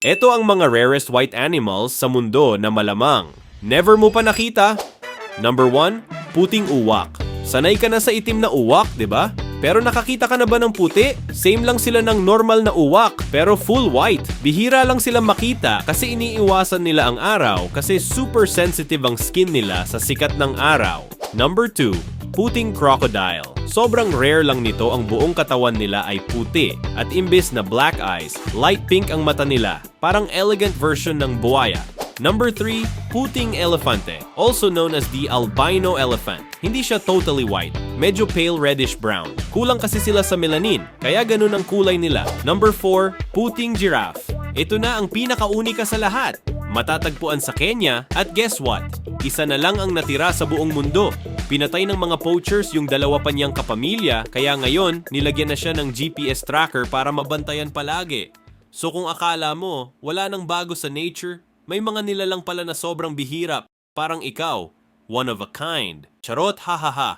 Ito ang mga rarest white animals sa mundo na malamang. Never mo pa nakita? Number 1, puting uwak. Sanay ka na sa itim na uwak, 'di ba? Pero nakakita ka na ba ng puti? Same lang sila ng normal na uwak, pero full white. Bihira lang sila makita kasi iniiwasan nila ang araw kasi super sensitive ang skin nila sa sikat ng araw. Number 2, puting crocodile. Sobrang rare lang nito ang buong katawan nila ay puti at imbis na black eyes, light pink ang mata nila, parang elegant version ng buhaya. Number 3, puting elefante, also known as the albino elephant. Hindi siya totally white, medyo pale reddish brown. Kulang kasi sila sa melanin, kaya ganun ang kulay nila. Number 4, puting giraffe. Ito na ang pinakaunika sa lahat. Matatagpuan sa Kenya at guess what? Isa na lang ang natira sa buong mundo. Pinatay ng mga poachers yung dalawa pa niyang kapamilya kaya ngayon nilagyan na siya ng GPS tracker para mabantayan palagi. So kung akala mo wala nang bago sa nature, may mga nilalang pala na sobrang bihira, parang ikaw, one of a kind. Charot ha ha ha.